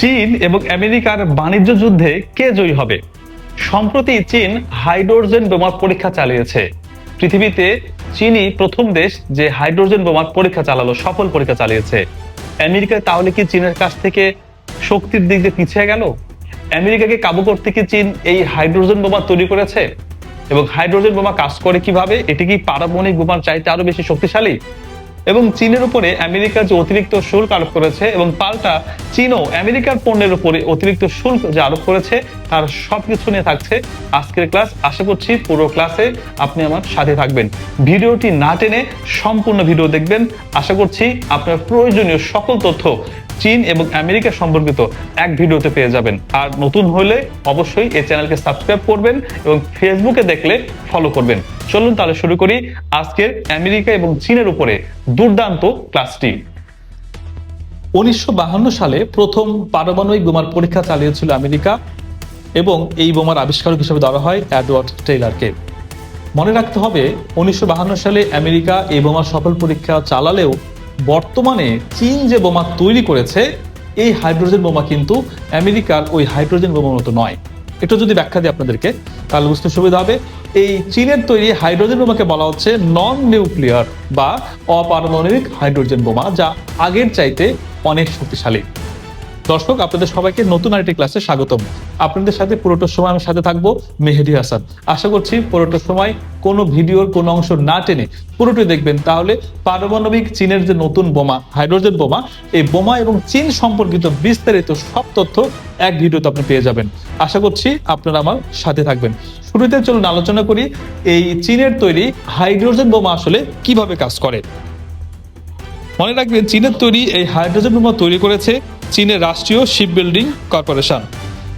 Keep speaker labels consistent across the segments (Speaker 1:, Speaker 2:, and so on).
Speaker 1: চীন এবং আমেরিকার বাণিজ্য যুদ্ধে কে জয়ী হবে? সম্প্রতি চীন হাইড্রোজেন বোমার পরীক্ষা চালিয়েছে। পৃথিবীতে চীনই প্রথম দেশ যে হাইড্রোজেন বোমার পরীক্ষা চালালো, সফল পরীক্ষা চালিয়েছে। আমেরিকা তাহলে কি চীনের কাছ থেকে শক্তির দিক দিয়ে পিছিয়ে গেল? আমেরিকাকে কাবু করতে কি চীন এই হাইড্রোজেন বোমা তৈরি করেছে? এবং হাইড্রোজেন বোমা কাজ করে কীভাবে? এটি কি পারমাণবিক বোমার চাইতে আরও বেশি শক্তিশালী? এবং চীনের উপরে আমেরিকা যে অতিরিক্ত শুল্ক আরোপ করেছে এবং পাল্টা চীনও আমেরিকার পণ্যের উপরে অতিরিক্ত শুল্ক যে আরোপ করেছে, তার সব কিছু নিয়ে থাকছে আজকের ক্লাস। আশা করছি পুরো ক্লাসে আপনি আমার সাথে থাকবেন। ভিডিওটি না টেনে সম্পূর্ণ ভিডিও দেখবেন। আশা করছি আপনার প্রয়োজনীয় সকল তথ্য চীন এবং আমেরিকা সম্পর্কিত এক ভিডিওতে পেয়ে যাবেন। আর নতুন হলে অবশ্যই এই চ্যানেলকে সাবস্ক্রাইব করবেন এবং ফেসবুকে দেখলে ফলো করবেন। চলুন তাহলে শুরু করি আজকের আমেরিকা এবং চীনের উপরে দুর্দান্ত ক্লাসটি। উনিশশো সালে প্রথম পারমাণবিক বোমার পরীক্ষা চালিয়েছিল আমেরিকা এবং এই বোমার আবিষ্কারক হিসেবে ধরা হয় অ্যাডওয়ার্ড টেইলারকে। মনে রাখতে হবে, উনিশশো সালে আমেরিকা এই বোমার সফল পরীক্ষা চালালেও বর্তমানে চীন যে বোমা তৈরি করেছে, এই হাইড্রোজেন বোমা কিন্তু আমেরিকার ওই হাইড্রোজেন বোমার মতো নয়। এটা যদি ব্যাখ্যা দিই আপনাদেরকে, তাহলে বুঝতে সুবিধা হবে। এই চীনের তৈরি হাইড্রোজেন বোমাকে বলা হচ্ছে নন নিউক্লিয়ার বা অপারমাণবিক হাইড্রোজেন বোমা, যা আগের চাইতে অনেক শক্তিশালী। দর্শক, আপনাদের সবাইকে নতুন আরেকটি ক্লাসে স্বাগতম। আপনাদের সাথে পুরোটা সময় আমি সাথে থাকব মেহেদি হাসান। আশা করছি পুরোটা সময় কোনো ভিডিওর কোনো অংশ না টেনে পুরোটাই দেখবেন। তাহলে পারমাণবিক চীনের যে নতুন বোমা, হাইড্রোজেন বোমা, এই বোমা এবং চীন সম্পর্কিত বিস্তারিত সব তথ্য এক ভিডিওতে আপনি পেয়ে যাবেন। আশা করছি আপনারা আমার সাথে থাকবেন। শুরুতে চলুন আলোচনা করি, এই চীনের তৈরি হাইড্রোজেন বোমা আসলে কীভাবে কাজ করে? মনে রাখবেন, চীনের তৈরি এই হাইড্রোজেন বোমা তৈরি করেছে চীনের রাষ্ট্রীয় শিপ বিল্ডিং কর্পোরেশন।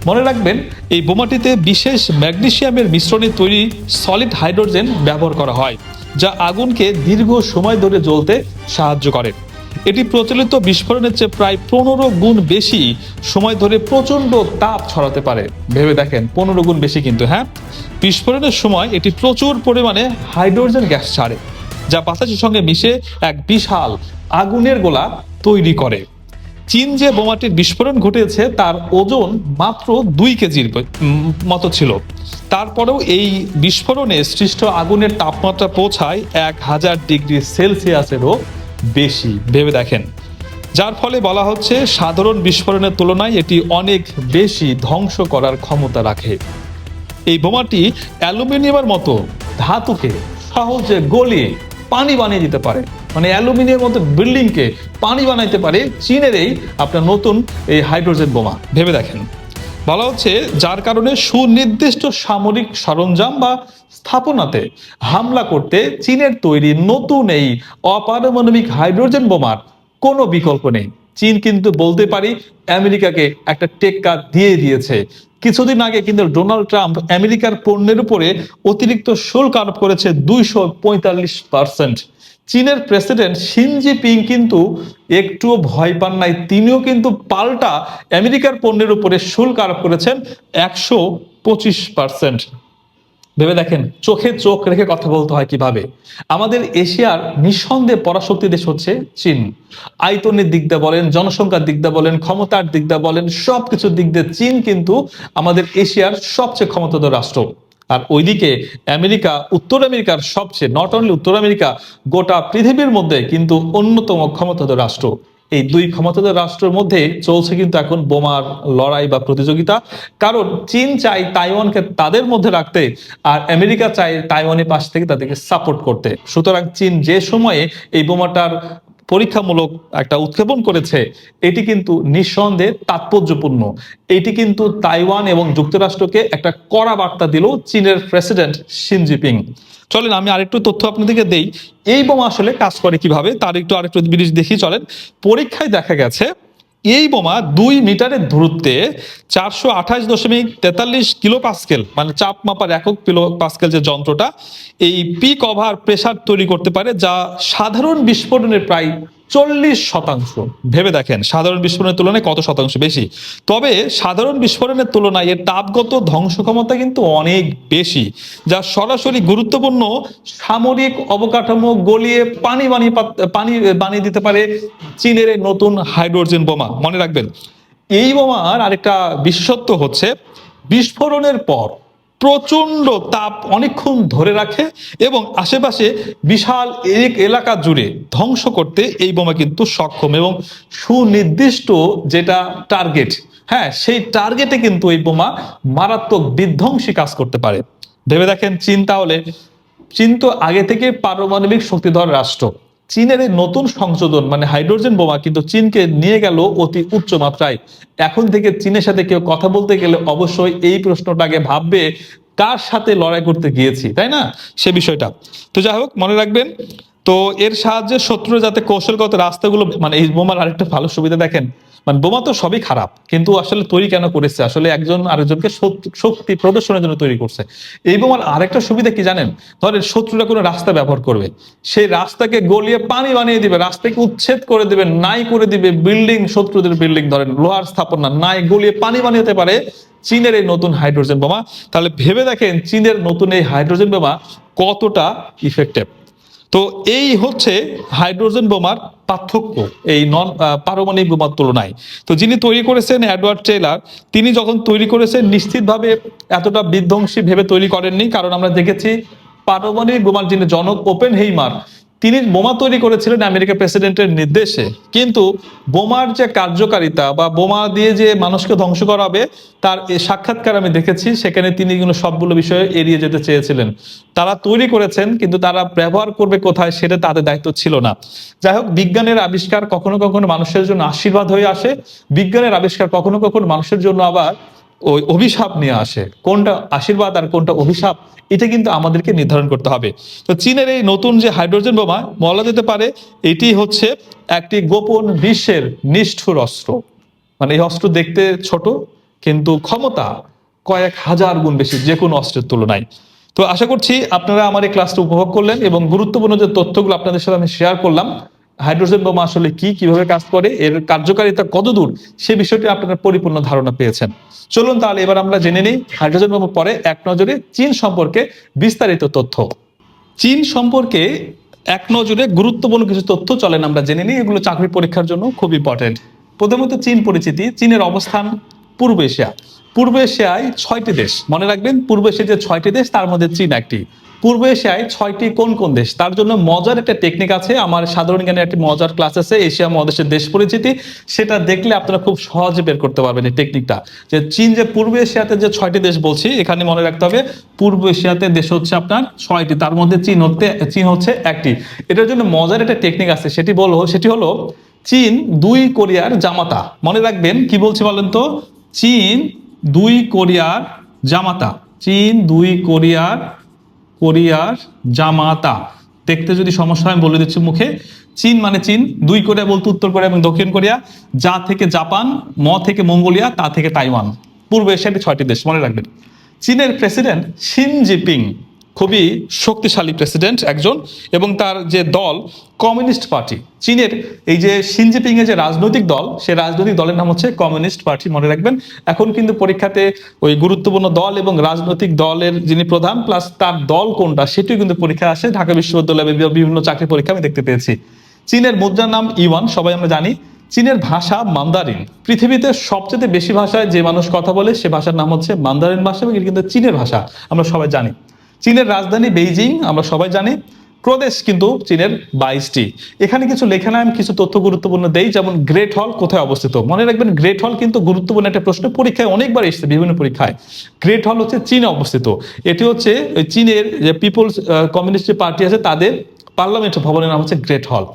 Speaker 1: মনে রাখবেন, এই বোমাটিতে বিশেষ ম্যাগনেশিয়ামের মিশ্রণে তৈরি সলিড হাইড্রোজেন ব্যবহার করা হয়, যা আগুনকে দীর্ঘ সময় ধরে জ্বলতে সাহায্য করে। এটি প্রচলিত বিস্ফোরণের চেয়ে প্রায় পনেরো গুণ বেশি সময় ধরে প্রচণ্ড তাপ ছড়াতে পারে। ভেবে দেখেন, পনেরো গুণ বেশি কিন্তু হ্যাঁ? বিস্ফোরণের সময় এটি প্রচুর পরিমাণে হাইড্রোজেন গ্যাস ছাড়ে, যা বাতাসের সঙ্গে মিশে এক বিশাল আগুনের গোলা তৈরি করে। চীন যে বোমাটির বিস্ফোরণ ঘটেছে তার ওজন মাত্র দুই কেজির মতো ছিল। তারপরেও এই বিস্ফোরণে সৃষ্ট আগুনের তাপমাত্রা পৌঁছায় এক হাজার ডিগ্রি সেলসিয়াসেরও বেশি, ভেবে দেখেন। যার ফলে বলা হচ্ছে, সাধারণ বিস্ফোরণের তুলনায় এটি অনেক বেশি ধ্বংস করার ক্ষমতা রাখে। এই বোমাটি অ্যালুমিনিয়ামের মতো ধাতুকে সহজে গলিয়ে পানি বানিয়ে দিতে পারে। মানে অ্যালুমিনিয়ামের মতো বিল্ডিংকে পানি বানাইতে পারে চীনের এই আপনার নতুন এই হাইড্রোজেন বোমা। ভেবে দেখেন। বলা হচ্ছে, যার কারণে সুনির্দিষ্ট সামরিক সরঞ্জাম বা স্থাপনাতে হামলা করতে চীনের তৈরি নতুন এই অপারমাণবিক হাইড্রোজেন বোমার কোনো বিকল্প নেই। চীন কিন্তু বলতে পারি, আমেরিকাকে একটা টেক্কা দিয়ে দিয়েছে। কিছুদিন আগে কিন্তু ডোনাল্ড ট্রাম্প আমেরিকার পণ্যের উপরে অতিরিক্ত শুল্ক আরোপ করেছে দুইশো পঁয়তাল্লিশ পার্সেন্ট। চীনের প্রেসিডেন্ট শিনজি পিং কিন্তু একটুও ভয় পান নাই। তিনিও কিন্তু পাল্টা আমেরিকার পণ্যের উপরে শুল্ক আরোপ করেছেন একশো পঁচিশ পার্সেন্ট। ভেবে দেখেন, চোখে চোখ রেখে কথা বলতে হয় কীভাবে? আমাদের এশিয়ার নিঃসন্দেহে পরাশক্তি দেশ হচ্ছে চীন। আয়তনের দিক দিয়ে বলেন, জনসংখ্যার দিক দিয়ে বলেন, ক্ষমতার দিক দিয়ে বলেন, সবকিছুর দিক দিয়ে চীন কিন্তু আমাদের এশিয়ার সবচেয়ে ক্ষমতাধর রাষ্ট্র। আর ওইদিকে আমেরিকা, উত্তর আমেরিকার সবচেয়ে নট অনলি উত্তর আমেরিকা, গোটা পৃথিবীর মধ্যে কিন্তু অন্যতম ক্ষমতাধর রাষ্ট্র। এই দুই ক্ষমতাধর রাষ্ট্রের মধ্যে চলছে কিন্তু এখন বোমার লড়াই বা প্রতিযোগিতা। কারণ চীন চাই তাইওয়ানকে তাদের মধ্যে রাখতে আর আমেরিকা চায় তাইওয়ানের পাশ থেকে তাদেরকে সাপোর্ট করতে। সুতরাং চীন যে সময়ে এই বোমাটার পরীক্ষামূলক একটা উৎক্ষেপণ করেছে, এটি কিন্তু নিঃসন্দেহে তাৎপর্যপূর্ণ। এটি কিন্তু তাইওয়ান এবং যুক্তরাষ্ট্রকে একটা কড়া বার্তা দিল চীনের প্রেসিডেন্ট শিনজিপিং চলেন, আমি আরেকটু তথ্য আপনাদেরকে দেই। এই বোমা আসলে কাজ করে কীভাবে, তার একটু আরেকটু জিনিস দেখি চলেন। পরীক্ষায় দেখা গেছে এই বোমা দুই মিটারের দূরত্বে চারশো আঠাশ দশমিক তেতাল্লিশ কিলো পাস্কেল মানে চাপ মাপার একক কিলো পাস্কেল যে যন্ত্রটা, এই পিক ওভার প্রেশার তৈরি করতে পারে, যা সাধারণ বিস্ফোরণের প্রায় চল্লিশ শতাংশ। ভেবে দেখেন, সাধারণ বিস্ফোরণের তুলনায় কত শতাংশ বেশি? তবে সাধারণ বিস্ফোরণের তুলনায় এর তাপগত ধ্বংস ক্ষমতা কিন্তু অনেক বেশি, যা সরাসরি গুরুত্বপূর্ণ সামরিক অবকাঠামো গলিয়ে পানি বানিয়ে পানি বানিয়ে দিতে পারে চীনের নতুন হাইড্রোজেন বোমা। মনে রাখবেন,
Speaker 2: এই বোমার আরেকটা বিশেষত্ব হচ্ছে, বিস্ফোরণের পর প্রচণ্ড তাপ অনেকক্ষণ ধরে রাখে এবং আশেপাশে বিশাল এক এলাকা জুড়ে ধ্বংস করতে এই বোমা কিন্তু সক্ষম এবং সুনির্দিষ্ট যেটা টার্গেট হ্যাঁ সেই টার্গেটে কিন্তু এই বোমা মারাত্মক বিধ্বংসী কাজ করতে পারে। ভেবে দেখেন, চীন তাহলে, চীন তো আগে থেকে পারমাণবিক শক্তিধর রাষ্ট্র। চীনের এই নতুন সংশোধন মানে হাইড্রোজেন বোমা কিন্তু চীনকে নিয়ে গেল অতি উচ্চ মাত্রায়। এখন থেকে চীনের সাথে কেউ কথা বলতে গেলে অবশ্যই এই প্রশ্নটাকে ভাববে, কার সাথে লড়াই করতে গিয়েছি, তাই না? সে বিষয়টা। তো যাই হোক, মনে রাখবেন, তো এর সাহায্যে শত্রু যাতে কৌশলগত রাস্তাগুলো মানে এই বোমার আরেকটা ভালো সুবিধা দেখেন মানে বোমা তো সবই খারাপ, কিন্তু আসলে তৈরি কেন করেছে? আসলে একজন আরেকজনকে শক্তি- প্রদর্শনের জন্য তৈরি করছে। এই বোমার আরেকটা সুবিধা কি জানেন? ধরেন শত্রুরা কোনো রাস্তা ব্যবহার করবে, সেই রাস্তাকে গলিয়ে পানি বানিয়ে দিবে, রাস্তাকে উচ্ছেদ করে দিবে, নাই করে দিবে বিল্ডিং, শত্রুদের বিল্ডিং, ধরেন লোহার স্থাপনা নাই, গলিয়ে পানি বানিয়ে পারে চীনের এই নতুন হাইড্রোজেন বোমা। তাহলে ভেবে দেখেন চীনের নতুন এই হাইড্রোজেন বোমা কতটা ইফেক্টিভ তো এই হচ্ছে হাইড্রোজেন বোমার পার্থক্য, এই নন পারমাণবিক বোমার তুলনায়। তো যিনি তৈরি করেছেন অ্যাডওয়ার্ড টেইলার, তিনি যখন তৈরি করেছেন, নিশ্চিতভাবে এতটা বিধ্বংসী ভেবে তৈরি করেননি, কারণ আমরা দেখেছি পারমাণবিক বোমার যিনি জনক ওপেন হেইমার তিনি বোমা তৈরি করেছিলেন আমেরিকা প্রেসিডেন্টের নির্দেশে। কিন্তু বোমার যে কার্যকারিতা বা বোমা দিয়ে যে মানুষকে ধ্বংস করাবে, তার সাক্ষাৎকার আমি দেখেছি, সেখানে তিনি সবগুলো বিষয়ে এড়িয়ে যেতে চেয়েছিলেন। তারা তৈরি করেছেন, কিন্তু তারা ব্যবহার করবে কোথায় সেটা তাদের দায়িত্ব ছিল না। যাই হোক, বিজ্ঞানের আবিষ্কার কখনো কখনো মানুষের জন্য আশীর্বাদ হয়ে আসে। বিজ্ঞানের আবিষ্কার কখনো কখনো মানুষের জন্য আবার ওই অভিশাপ নিয়ে আসে। কোনটা আশীর্বাদ আর কোনটা অভিশাপ, এটা কিন্তু আমাদেরকে নির্ধারণ করতে হবে। তো চীনের এই নতুন যে হাইড্রোজেন বোমা বলা যেতে পারে, এটি হচ্ছে একটি গোপন বিশ্বের নিষ্ঠুর অস্ত্র। মানে এই অস্ত্র দেখতে ছোট, কিন্তু ক্ষমতা কয়েক হাজার গুণ বেশি যে কোনো অস্ত্রের তুলনায়। তো আশা করছি আপনারা আমার এই ক্লাসটা উপভোগ করলেন এবং গুরুত্বপূর্ণ যে তথ্যগুলো আপনাদের সাথে আমি শেয়ার করলাম হাইড্রোজেন বোমা আসলে কি, কীভাবে কাজ করে, এর কার্যকারিতা কতদূর, সে বিষয়টি আপনারা পরিপূর্ণ ধারণা পেয়েছেন। চলুন তাহলে এবার আমরা জেনে নিই হাইড্রোজেন বোমা পরে এক নজরে চীন সম্পর্কে বিস্তারিত তথ্য। চীন সম্পর্কে এক নজরে গুরুত্বপূর্ণ কিছু তথ্য চলেন আমরা জেনে নিই, এগুলো চাকরি পরীক্ষার জন্য খুব ইম্পর্টেন্ট প্রথমত চীন পরিচিতি, চীনের অবস্থান পূর্ব এশিয়া। পূর্ব এশিয়ায় ছয়টি দেশ, মনে রাখবেন, পূর্ব এশিয়ার যে ছয়টি দেশ, তার মধ্যে চীন একটি। পূর্ব এশিয়ায় ছয়টি কোন কোন দেশ? তার জন্য মজার একটা টেকনিক আছে। আমার সাধারণ জ্ঞানের একটি মজার ক্লাস আছে, এশিয়া মহাদেশের দেশ পরিচিতি। সেটা দেখলে আপনারা খুব সহজে বের করতে পারবেন এই টেকনিকটা যে চীন যে পূর্ব এশিয়াতে যে ছয়টি দেশ বলছি, এখানে মনে রাখতে হবে, পূর্ব এশিয়াতে দেশ হচ্ছে আপনার ছয়টি, তার মধ্যে চীন হতে, চীন হচ্ছে একটি। এটার জন্য মজার একটা টেকনিক আছে, সেটি বলো, সেটি হলো চীন দুই কোরিয়ার জামাতা। মনে রাখবেন, কি বলছি বলেন তো? চীন দুই কোরিয়ার জামাতা। চীন দুই কোরিয়ার কোরিয়ার জামাতা। দেখতে যদি সমস্যা আমি বলে দিচ্ছি মুখে। চীন মানে চীন, দুই কোরিয়া বলতে উত্তর কোরিয়া এবং দক্ষিণ কোরিয়া। যা থেকে জাপান, ম থেকে মঙ্গোলিয়া, তা থেকে তাইওয়ান। পূর্ব এশিয়াটি ছয়টি দেশ, মনে রাখবেন। চীনের প্রেসিডেন্ট শিন জিপিং খুবই শক্তিশালী প্রেসিডেন্ট একজন এবং তার যে দল কমিউনিস্ট পার্টি চীনের এই যে সিনজিপিং এর যে রাজনৈতিক দল, সেই রাজনৈতিক দলের নাম হচ্ছে কমিউনিস্ট পার্টি মনে রাখবেন। এখন কিন্তু পরীক্ষাতে ওই গুরুত্বপূর্ণ দল এবং রাজনৈতিক দলের যিনি প্রধান প্লাস তার দল কোনটা, সেটিও কিন্তু পরীক্ষা আসে। ঢাকা বিশ্ববিদ্যালয়ে বিভিন্ন চাকরি পরীক্ষা আমি দেখতে পেয়েছি। চীনের মুদ্রার নাম ইওয়ান সবাই আমরা জানি। চীনের ভাষা মান্দারিন পৃথিবীতে সবচেয়ে বেশি ভাষায় যে মানুষ কথা বলে, সে ভাষার নাম হচ্ছে মান্দারিন ভাষা এবং এটি কিন্তু চীনের ভাষা, আমরা সবাই জানি। চীনের রাজধানী বেইজিং, আমরা সবাই জানি। প্রদেশ কিন্তু চীনের বাইশটি। এখানে কিছু লেখা নাই আমি কিছু তথ্য গুরুত্বপূর্ণ দেই, যেমন গ্রেট হল কোথায় অবস্থিত? মনে রাখবেন, গ্রেট হল কিন্তু গুরুত্বপূর্ণ একটা প্রশ্ন। পরীক্ষায় অনেকবার এসেছে, বিভিন্ন পরীক্ষায়। গ্রেট হল হচ্ছে চীনে অবস্থিত। এটি হচ্ছে চীনের যে পিপলস কমিউনিস্ট পার্টি আছে, তাদের পার্লামেন্ট ভবনের নাম হচ্ছে গ্রেট হল।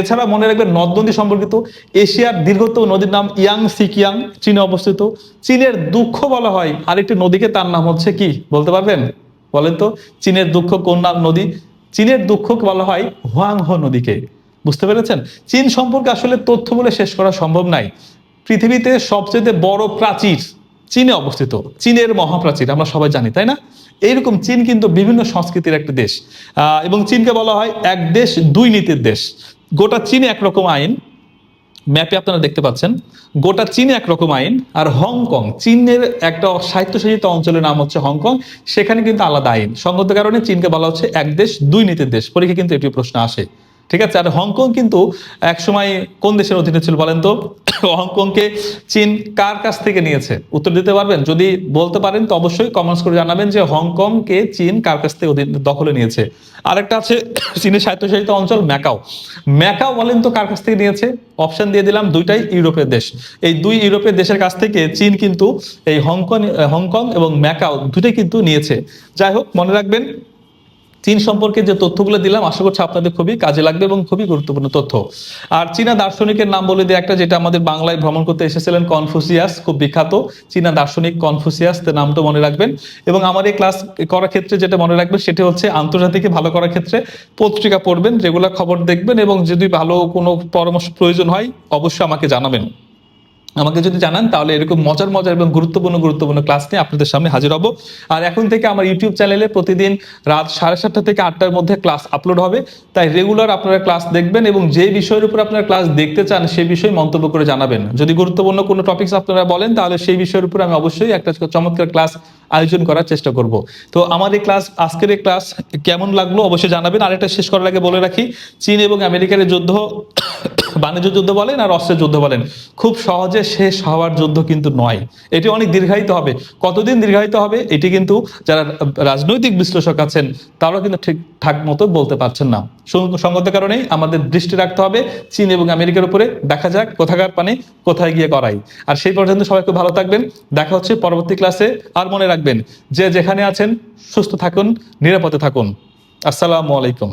Speaker 2: এছাড়া মনে রাখবেন নদ নদী সম্পর্কিত, এশিয়ার দীর্ঘতম নদীর নাম ইয়াং সিকিয়াং, চীনে অবস্থিত। চীনের দুঃখ বলা হয়, আরেকটি নদীকে, তার নাম হচ্ছে কি? বলতে পারবেন? বলেন তো, চীনের দুঃখ কোন নাম নদী? চীনের দুঃখ বলা হয় হোয়াংহো নদীকে। বুঝতে পেরেছেন? চীন সম্পর্কে আসলে তথ্য বলে শেষ করা সম্ভব নাই। পৃথিবীতে সবচেয়ে বড় প্রাচীর চীনে অবস্থিত। চীনের মহাপ্রাচীর, আমরা সবাই জানি, তাই না? এইরকম চীন কিন্তু বিভিন্ন সংস্কৃতির একটা দেশ। এবং চীনকে বলা হয় এক দেশ দুই নীতির দেশ। গোটা চীনে একরকম আইন। ম্যাপে আপনারা দেখতে পাচ্ছেন, গোটা চীন একরকম আইন, আর হংকং, চীনের একটা স্বায়ত্তশাসিত অঞ্চলের নাম হচ্ছে হংকং, সেখানে কিন্তু আলাদা আইন। সঙ্গত কারণে চীনকে বলা হচ্ছে এক দেশ, দুই নীতির দেশ পরীক্ষা কিন্তু এটি প্রশ্ন আসে। ঠিক আছে? আর হংকং কিন্তু একসময় কোন দেশের অধীনে ছিল বলেন তো? হংকংকে চীন কার কাছ থেকে নিয়েছে? উত্তর দিতে পারবেন? যদি বলতে পারেন, তো অবশ্যই কমেন্টস করে জানাবেন যে হংকংকে চীন কার কাছ থেকে দখলে নিয়েছে? আরেকটা আছে চীনের স্বায়ত্তশাসিত অঞ্চল ম্যাকাও। ম্যাকাও বলেন তো কার কাছ থেকে নিয়েছে? অপশন দিয়ে দিলাম, দুইটাই ইউরোপের দেশ। এই দুই ইউরোপের দেশের কাছ থেকে চীন কিন্তু এই হংকং হংকং এবং ম্যাকাও দুটোই কিন্তু নিয়েছে। যাই হোক, মনে রাখবেন চীন সম্পর্কে যে তথ্যগুলো দিলাম, আশা করছি আপনাদের খুবই কাজে লাগবে এবং খুবই গুরুত্বপূর্ণ তথ্য। আর চীনা দার্শনিকের নাম বলে দিয়ে একটা যেটা আমাদের বাংলায় ভ্রমণ করতে এসেছিলেন কনফুসিয়াস, খুব বিখ্যাত। চীনা দার্শনিক কনফুসিয়াস নামটা মনে রাখবেন। এবং আমার এই ক্লাস করার ক্ষেত্রে যেটা মনে রাখবেন, সেটা হচ্ছে আন্তর্জাতিকে ভালো করার ক্ষেত্রে পত্রিকা পড়বেন, রেগুলার খবর দেখবেন এবং যদি ভালো কোনো পরামর্শ প্রয়োজন হয়, অবশ্যই আমাকে জানাবেন। আমাকে যদি জানান, তাহলে এরকম মজার মজার এবং গুরুত্বপূর্ণ গুরুত্বপূর্ণ ক্লাস নিয়ে আপনাদের সামনে হাজির হব। আর এখন থেকে আমার ইউটিউব চ্যানেলে প্রতিদিন রাত সাড়ে সাতটা থেকে আটটার মধ্যে ক্লাস আপলোড হবে। তাই রেগুলার আপনারা ক্লাস দেখবেন এবং যে বিষয়ের উপর আপনারা ক্লাস দেখতে চান সেই বিষয়ে মন্তব্য করে জানাবেন। যদি গুরুত্বপূর্ণ কোনো টপিকস আপনারা বলেন, তাহলে সেই বিষয়ের উপর আমি অবশ্যই একটা চমৎকার ক্লাস আয়োজন করার চেষ্টা করব। তো আমার এই ক্লাস আজকের এই ক্লাস কেমন লাগল অবশ্যই জানাবেন। আরেকটা শেষ করার আগে বলে রাখি, চীন এবং আমেরিকার যুদ্ধ বাণিজ্য যুদ্ধ বলেন আর অস্ত্রের যুদ্ধ বলেন, খুব সহজে শেষ হওয়ার যুদ্ধ কিন্তু নয়। এটি অনেক দীর্ঘায়িত হবে। কতদিন দীর্ঘায়িত হবে? এটি কিন্তু যারা রাজনৈতিক বিশ্লেষক আছেন, তারাও কিন্তু ঠিকঠাক মতো বলতে পারছেন না। সঙ্গত কারণেই আমাদের দৃষ্টি রাখতে হবে চীন এবং আমেরিকার উপরে। দেখা যাক কোথাকার পানি কোথায় গিয়ে করাই আর সেই পর্যন্ত সবাই খুব ভালো থাকবেন। দেখা হচ্ছে পরবর্তী ক্লাসে। আর মনে রাখবেন, যে যেখানে আছেন, সুস্থ থাকুন, নিরাপদে থাকুন। আসসালামু আলাইকুম।